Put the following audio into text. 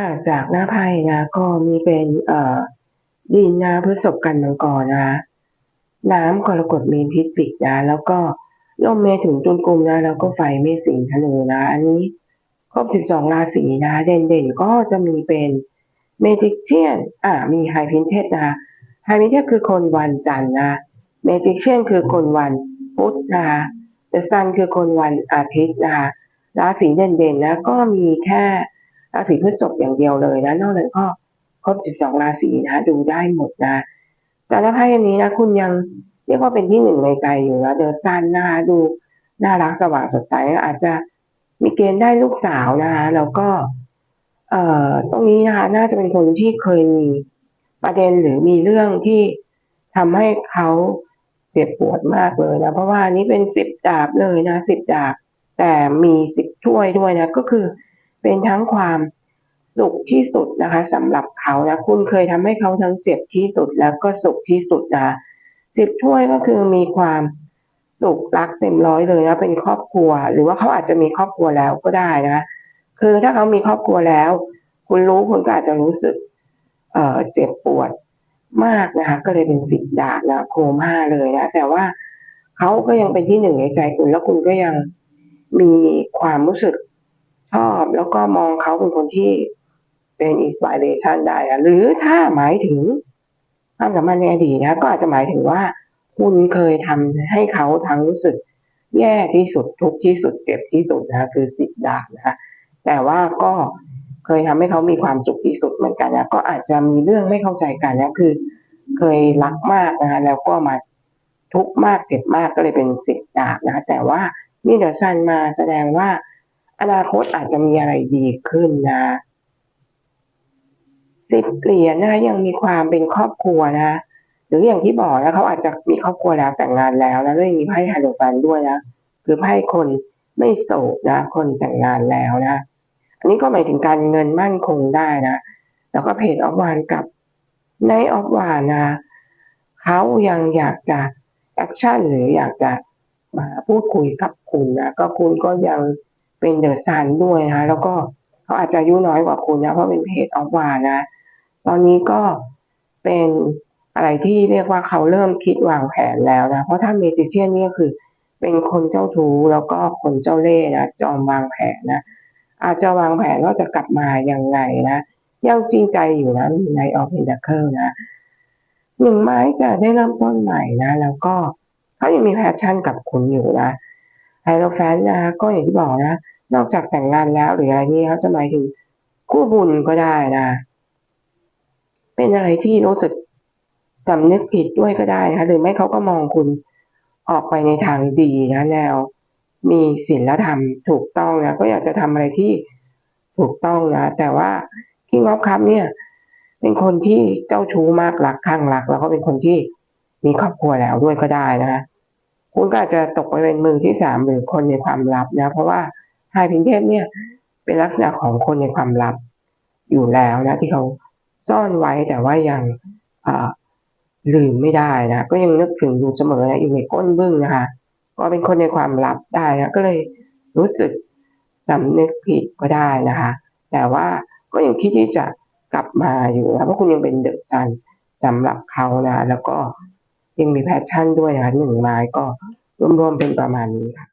าจากหน้าไพ่นะก็มีเป็นเอ่อดินนะพฤษภกันมังกรนะคะน้ำกรกฎมีนพิจิกนะแล้วก็ลมเมถุนตุลกุมนะแล้วก็ไฟเมษสิงธนูนะ อันนี้ครบ 12 ราศีนะเด่นๆ ก็จะมีเป็นเมจิกเชียนอ่ามีไฮพินเทสนะไฮพินเทสคือคนวันจันทร์นะเมจิกเชียนคือคนวันพุธนะเดอะซันคือคนวันอาทิตย์นะคะราศีเด่นๆนะก็มีแค่ ราศีพฤษภอย่างเดียวเลยนะ นอกนั้นก็ครบ 12 ราศีนะ ดูได้หมดนะแต่ละไพ่อันนี้นะ คุณยังเรียกว่าเป็นที่หนึ่งในใจอยู่นะเดอะซันนะคะดูน่ารักสว่างสดใสอาจจะมีเกณฑ์ได้ลูกสาวนะคะแล้วก็ เอ่อตรงนี้นะคะน่าจะเป็นคนที่เคยมีประเด็นหรือมีเรื่องที่ทำให้เขาเจ็บปวดมากเลยนะ เพราะว่านนี้เป็นสิบดาบเลยนะสิบดาบ แต่มีสิบถ้วยด้วยนะ ก็คือ เป็นทั้งความสุขที่สุดนะคะสำหรับเขานะคุณเคยทำให้เขาทั้งเจ็บที่สุดแล้วก็สุขที่สุดนะสิบถ้วยก็คือมีความสุขรักเต็มร้อยเลยนะเป็นครอบครัว หรือว่าเขาอาจจะมีครอบครัวแล้วก็ได้นะคือถ้าเขามีครอบครัวแล้ว คุณรู้คุณก็อาจจะรู้สึกเอ่อเจ็บปวดมากนะคะ ก็เลยเป็นสิบดาบนะโคม่าเลยนะแต่ว่าเขาก็ยังเป็นที่หนึ่งในใจคุณแล้วคุณก็ยังมีความรู้สึก ชอบแล้วก็มองเขาเป็นคนที่เป็นอินสปิเรชันได้อะหรือถ้าหมายถึงความสัมพันธ์ในอดีตนะก็อาจจะหมายถึงว่า คุณเคยทำให้เขาทั้งรู้สึกแย่ที่สุดทุกที่สุดเจ็บที่สุดนะคือสิบดาบนะคะแต่ว่าก็เคยทำให้เขามีความสุขที่สุดเหมือนกันนะก็อาจจะมีเรื่องไม่เข้าใจกันนะคือ เคยรักมากนะคะแล้วก็มาทุกข์มากเจ็บมากก็เลยเป็นสิบดาบนะแต่ว่ามีเดอะซันมาแสดงว่า อนาคตอาจจะมีอะไรดีขึ้นนะสิบเหรียญนะคะยังมีความเป็นครอบครัวนะหรืออย่างที่บอกนะเขาอาจจะมีครอบครัวแล้วแต่งงานแล้วนะแล้วยังมีไพ่ไฮโดรฟันด้วยนะคือไพ่คนไม่โสดนะ คนแต่งงานแล้วนะอันนี้ก็หมายถึงการเงินมั่นคงได้นะแล้วก็เพจออฟวานกับในออฟวานนะเขายังอยากจะแอคชั่นหรืออยากจะมาพูดคุยกับคุณนะก็คุณก็ยัง เป็นเดอะซันด้วยนะแล้วก็เขาอาจจะอายุน้อยกว่าคุณนะเพราะเป็นเพจออฟวานะ ตอนนี้ก็เป็นอะไรที่เรียกว่าเขาเริ่มคิดวางแผนแล้วนะ เพราะถ้าเมจิเชียนนี่ก็คือเป็นคนเจ้าชู้แล้วก็คนเจ้าเล่ห์นะจอมวางแผนนะ อาจจะวางแผนว่าจะกลับมาอยังไงนะยังจริงใจอยู่นะในออฟเพนดัคเคิลนะหนึ่งไม้จะได้เริ่มต้นใหม่นะ แล้วก็เขายังมีแพชชั่นกับคุณอยู่นะ ไฮโลแฟนนะก็อย่างที่บอกนะ นอกจากแต่งงานแล้วหรืออะไรนี้เขาจะหมายถึงคู่บุญก็ได้นะ เป็นอะไรที่รู้สึกสำนึกผิดด้วยก็ได้นะหรือไม่เขาก็มองคุณออกไปในทางดีนะแนว มีศีลธรรมถูกต้องนะก็อยากจะทำอะไรที่ถูกต้องนะ แต่ว่าคิงออฟคัพเนี่ย เป็นคนที่เจ้าชู้มากรักข้างรัก แล้วก็เป็นคนที่มีครอบครัวแล้วด้วยก็ได้นะ คุณก็อาจจะตกไปเป็นมือที่สามหรือคนในความลับนะ เพราะว่าไฮพินเทสเนี่ยเป็นลักษณะของคนในความลับอยู่แล้วนะ ที่เขาซ่อนไว้แต่ว่ายังลืมไม่ได้นะ ก็ยังนึกถึงอยู่เสมอนะอยู่ในก้นบึ้งนะคะก็เป็นคนในความลับได้นะก็เลยรู้สึกสำนึกผิดก็ได้นะคะ แต่ว่าก็ยังคิดที่จะกลับมาอยู่นะเพราะคุณยังเป็นเดอะซันสำหรับเขานะ แล้วก็ ยังมีแพชชั่นด้วยนะคะหนึ่งไม้ก็รวมๆเป็นประมาณนี้ค่ะ